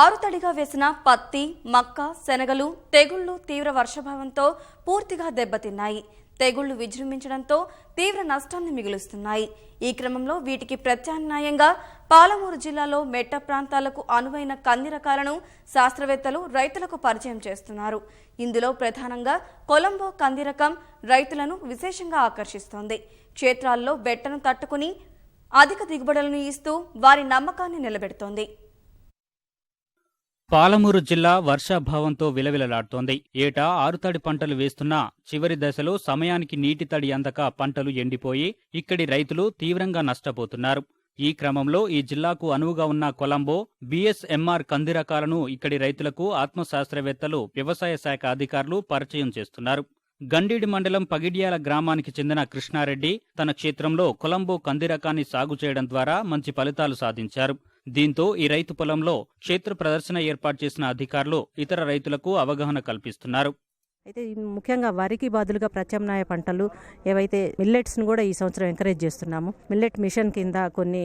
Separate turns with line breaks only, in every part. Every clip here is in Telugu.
ఆరుతడిగా వేసిన పత్తి మక్క శనగలు తెగుళ్ళు తీవ్ర వర్షభావంతో పూర్తిగా దెబ్బతిన్నాయి. తెగుళ్ళు విజృంభించడంతో తీవ్ర నష్టాన్ని మిగులుస్తున్నాయి. ఈ క్రమంలో వీటికి ప్రత్యామ్నాయంగా పాలమూరు జిల్లాలో మెట్ట ప్రాంతాలకు అనువైన కంది రకాలను శాస్త్రవేత్తలు రైతులకు పరిచయం చేస్తున్నారు. ఇందులో ప్రధానంగా కొలంబో కంది రకం రైతులను విశేషంగా ఆకర్షిస్తోంది. క్షేత్రాల్లో బెట్టను తట్టుకుని అధిక దిగుబడులను ఇస్తూ వారి నమ్మకాన్ని నిలబెడుతోంది.
పాలమూరు జిల్లా వర్షాభావంతో విలవిలలాడుతోంది. ఏటా ఆరుతడి పంటలు వేస్తున్నా చివరి దశలో సమయానికి నీటి తడి అందక పంటలు ఎండిపోయి ఇక్కడి రైతులు తీవ్రంగా నష్టపోతున్నారు. ఈ క్రమంలో ఈ జిల్లాకు అనువుగా ఉన్న కొలంబో బిఎస్ఎంఆర్ కంది రకాలను ఇక్కడి రైతులకు ఆత్మశాస్త్రవేత్తలు వ్యవసాయ శాఖ అధికారులు పరిచయం చేస్తున్నారు. గండీడి మండలం పగిడ్యాల గ్రామానికి చెందిన కృష్ణారెడ్డి తన క్షేత్రంలో కొలంబో కంది రకాన్ని సాగు చేయడం ద్వారా మంచి ఫలితాలు సాధించారు. దీంతో ఈ రైతు పొలంలో క్షేత్ర ప్రదర్శన ఏర్పాటు చేసిన అధికారులు ఇతర రైతులకు అవగాహన కల్పిస్తున్నారు.
అయితే ముఖ్యంగా వరికి బదులుగా ప్రత్యామ్నాయ పంటలు ఏవైతే మిల్లెట్స్ను కూడా ఈ సంవత్సరం ఎంకరేజ్ చేస్తున్నాము. మిల్లెట్ మిషన్ కింద కొన్ని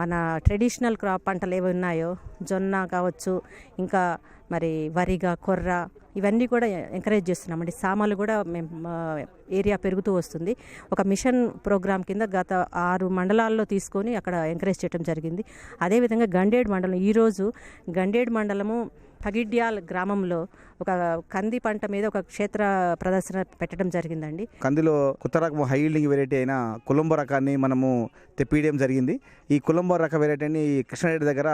మన ట్రెడిషనల్ క్రాప్ పంటలు ఏవి ఉన్నాయో జొన్న కావచ్చు ఇంకా మరి వరిగా కొర్ర ఇవన్నీ కూడా ఎంకరేజ్ చేస్తున్నామండి సామాలు కూడా మేము ఏరియా పెరుగుతూ వస్తుంది. ఒక మిషన్ ప్రోగ్రామ్ కింద గత ఆరు మండలాల్లో తీసుకొని అక్కడ ఎంకరేజ్ చేయడం జరిగింది. అదేవిధంగా గండేడ్ మండలం ఈరోజు గండేడ్ మండలము పగిడ్యాల్ గ్రామంలో ఒక కంది పంట మీద ఒక క్షేత్ర ప్రదర్శన పెట్టడం జరిగిందండి.
కందిలో కొత్త రకం హై వెరైటీ అయిన కులంబ రకాన్ని మనము తెప్పియడం జరిగింది. ఈ కులంబ రక వెరైటీని అని కృష్ణారెడ్డి దగ్గర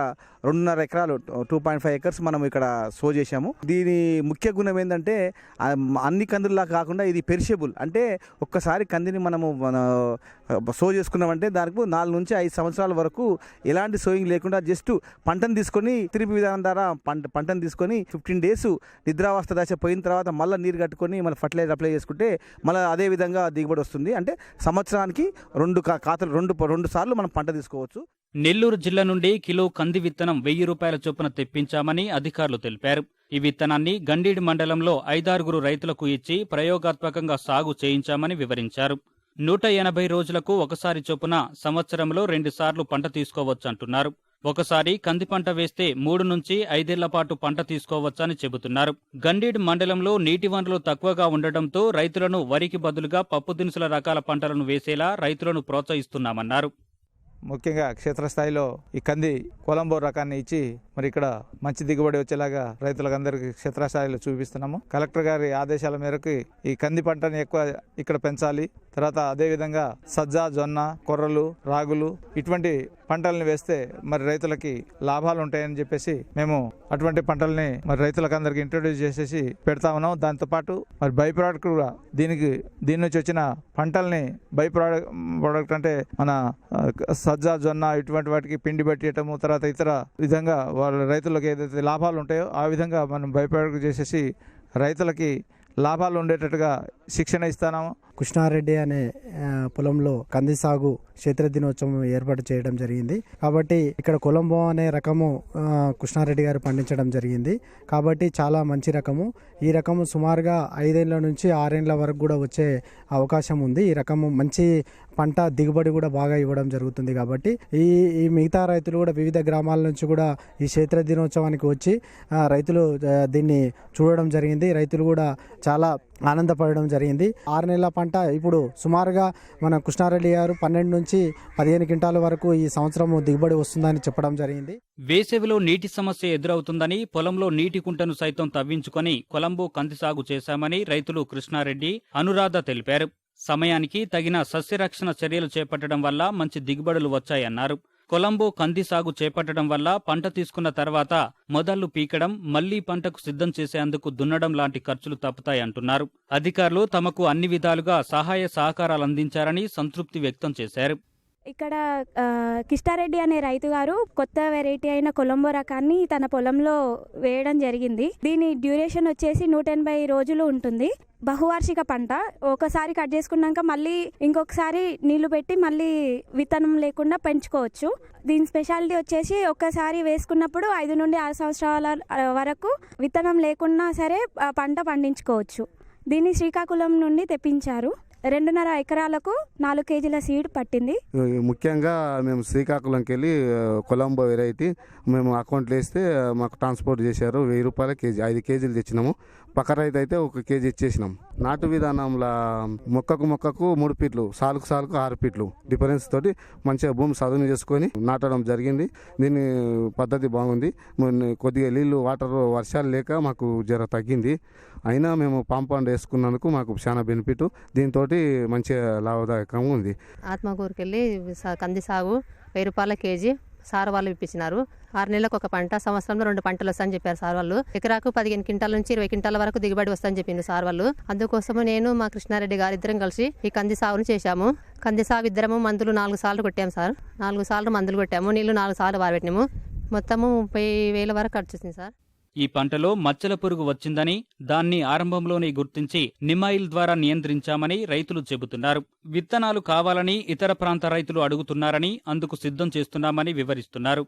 రెండున్నర ఎకరాలు టూ పాయింట్ ఫైవ్ ఎకర్స్ మనం ఇక్కడ సో చేశాము. దీని ముఖ్య గుణం ఏంటంటే అన్ని కందుల్లా కాకుండా ఇది పెరిషబుల్ అంటే ఒక్కసారి కందిని మనము మన సో చేసుకున్నామంటే దానికి నాలుగు నుంచి ఐదు సంవత్సరాల వరకు ఎలాంటి సోయింగ్ లేకుండా జస్ట్ పంటను తీసుకొని తిరిపి విధానం ద్వారా పంట పంటను తీసుకొని ఫిఫ్టీన్ డేస్ నిద్రావస్థ దశ పోయిన తర్వాత మళ్ళీ నీరు కట్టుకొని మళ్ళీ ఫర్టిలైజర్ అప్లై చేసుకుంటే మళ్ళీ అదే విధంగా దిగుబడి వస్తుంది. అంటే సంవత్సరానికి రెండు కా- ఖాతాలు రెండు రెండు సార్లు మనం పంట తీసుకోవచ్చు.
నెల్లూరు జిల్లా నుండి కిలో కంది విత్తనం వెయ్యి రూపాయల చొప్పున తెప్పించామని అధికారులు తెలిపారు. ఈ విత్తనాన్ని గండీడి మండలంలో ఐదారుగురు రైతులకు ఇచ్చి ప్రయోగాత్మకంగా సాగు చేయించామని వివరించారు. నూట ఎనభై రోజులకు ఒకసారి చొప్పున సంవత్సరంలో రెండుసార్లు పంట తీసుకోవచ్చంటున్నారు. ఒకసారి కంది పంట వేస్తే మూడు నుంచి ఐదేళ్ళ పాటు పంట తీసుకోవచ్చని చెబుతున్నారు. గండీడ్ మండలంలో నీటి వనరులు తక్కువగా ఉండటంతో రైతులను వరికి బదులుగా పప్పు దినుసుల రకాల పంటలను వేసేలా రైతులను ప్రోత్సహిస్తున్నామన్నారు.
ముఖ్యంగా క్షేత్రస్థాయిలో ఈ కంది కొలంబో రకాన్ని ఇచ్చి మరి ఇక్కడ మంచి దిగుబడి వచ్చేలాగా రైతులందరికీ క్షేత్రస్థాయిలో చూపిస్తున్నాము. కలెక్టర్ గారి ఆదేశాల మేరకు ఈ కంది పంటని ఎక్కువ ఇక్కడ పెంచాలి. తర్వాత అదేవిధంగా సజ్జ జొన్న కొర్రలు రాగులు ఇటువంటి పంటల్ని వేస్తే మరి రైతులకి లాభాలు ఉంటాయని చెప్పేసి మేము అటువంటి పంటల్ని మరి రైతులకు అందరికి ఇంట్రొడ్యూస్ చేసేసి పెడతా ఉన్నాం. దాంతోపాటు మరి బై ప్రోడక్ట్ కూడా దీనికి దీని నుంచి వచ్చిన పంటల్ని బై ప్రోడక్ట్ ప్రోడక్ట్ అంటే మన సజ్జ జొన్న ఇటువంటి వాటికి పిండి పెట్టేయటము తర్వాత ఇతర విధంగా వాళ్ళ రైతులకు ఏదైతే లాభాలు ఉంటాయో ఆ విధంగా మనం బై ప్రోడక్ట్ చేసేసి రైతులకి లాభాలు ఉండేటట్టుగా శిక్షణ ఇస్తాము
కృష్ణారెడ్డి అనే పొలంలో కంది సాగు క్షేత్ర దినోత్సవం ఏర్పాటు చేయడం జరిగింది. కాబట్టి ఇక్కడ కొలంబో అనే రకము కృష్ణారెడ్డి గారు పండించడం జరిగింది. కాబట్టి చాలా మంచి రకము. ఈ రకము సుమారుగా ఐదేళ్ళ నుంచి ఆరేళ్ళ వరకు కూడా వచ్చే అవకాశం ఉంది. ఈ రకము మంచి పంట దిగుబడి కూడా బాగా ఇవ్వడం జరుగుతుంది కాబట్టి ఈ ఈ మిగతా రైతులు కూడా వివిధ గ్రామాల నుంచి కూడా ఈ క్షేత్ర దినోత్సవానికి వచ్చి రైతులు దీన్ని చూడడం జరిగింది. రైతులు కూడా చాలా ఆనందపడడం జరిగింది. ఆరు నెలల పంట ఇప్పుడు సుమారుగా మన కృష్ణారెడ్డి గారు పన్నెండు నుంచి పదిహేను క్వింటాల వరకు ఈ సంవత్సరం దిగుబడి వస్తుందని చెప్పడం జరిగింది.
వేసవిలో నీటి సమస్య ఎదురవుతుందని పొలంలో నీటి కుంటను సైతం తవ్వించుకొని కొలంబో కంది సాగు చేశామని రైతులు కృష్ణారెడ్డి అనురాధ తెలిపారు. సమయానికి తగిన సస్యరక్షణ చర్యలు చేపట్టడం వల్ల మంచి దిగుబడులు వచ్చాయన్నారు. కొలంబో కంది సాగు చేపట్టడం వల్ల పంట తీసుకున్న తర్వాత మొదళ్ళు పీకడం మళ్ళీ పంటకు సిద్ధం చేసేందుకు దున్నడం లాంటి ఖర్చులు తప్పుతాయంటున్నారు అధికారులు తమకు అన్ని విధాలుగా సహాయ సహకారాలు అందించారని సంతృప్తి వ్యక్తం చేశారు.
ఇక్కడ కిష్టారెడ్డి అనే రైతు గారు కొత్త వెరైటీ అయిన కొలంబో రకాన్ని తన పొలంలో వేయడం జరిగింది. దీని డ్యూరేషన్ వచ్చేసి నూట ఎనభై రోజులు ఉంటుంది. బహువార్షిక పంట. ఒకసారి కట్ చేసుకున్నాక మళ్ళీ ఇంకొకసారి నీళ్ళు పెట్టి మళ్ళీ విత్తనం లేకుండా పెంచుకోవచ్చు. దీని స్పెషాలిటీ వచ్చేసి ఒక్కసారి వేసుకున్నప్పుడు ఐదు నుండి ఆరు సంవత్సరాల వరకు విత్తనం లేకున్నా సరే పంట పండించుకోవచ్చు. దీన్ని శ్రీకాకుళం నుండి తెప్పించారు. రెండున్నర ఎకరాలకు నాలుగు కేజీల సీడ్ పట్టింది.
ముఖ్యంగా మేము శ్రీకాకుళంకి వెళ్ళి కొలంబో వెరైటీ మేము అకౌంట్లో వేస్తే మాకు ట్రాన్స్పోర్ట్ చేశారు. వెయ్యి రూపాయల కేజీ ఐదు కేజీలు తెచ్చినాము. పక్క రైతు అయితే ఒక కేజీ ఇచ్చేసినాం. నాటు విధానంలో మొక్కకు మొక్కకు మూడు ఫీట్లు సాలుకు సాలుకు ఆరు ఫీట్లు డిఫరెన్స్ తోటి మంచిగా భూమి సదును చేసుకొని నాటడం జరిగింది. దీని పద్ధతి బాగుంది. కొద్దిగా నీళ్ళు వాటర్ వర్షాలు లేక మాకు జర తగ్గింది. అయినా మేము పాంపాండ్ వేసుకున్నందుకు మాకు చాలా బెనిఫిట్ దీంతో మంచిగా లాభదాయకంగా ఉంది.
ఆత్మకూరుకెళ్ళి కంది సాగు వెయ్యి రూపాయల కేజీ సార్ వాళ్ళు ఇప్పించినారు. ఆరు నెలలకు ఒక పంట సంవత్సరంలో రెండు పంటలు వస్తాయని చెప్పారు సార్ వాళ్ళు. ఎకరాకు పదిహేను క్వింటాల నుంచి ఇరవై క్వింటాల వరకు దిగుబడి వస్తాయని చెప్పింది సార్ వాళ్ళు. అందుకోసము నేను మా కృష్ణారెడ్డి గారు ఇద్దరం కలిసి ఈ కంది సాగును చేశాము. కంది సాగు ఇద్దరము మందులు నాలుగు సార్లు కొట్టాము సార్. నాలుగు సార్లు మందులు కొట్టాము. నీళ్ళు నాలుగు సార్లు వారబెట్టినాము. మొత్తము ముప్పై వేల వరకు ఖర్చు వచ్చింది సార్.
ఈ పంటలో మచ్చల పురుగు వచ్చిందని దాన్ని ఆరంభంలోనే గుర్తించి నిమాయిల్ ద్వారా నియంత్రించామని రైతులు చెబుతున్నారు. విత్తనాలు కావాలని ఇతర ప్రాంత రైతులు అడుగుతున్నారని అందుకు సిద్ధం చేస్తున్నామని వివరిస్తున్నారు.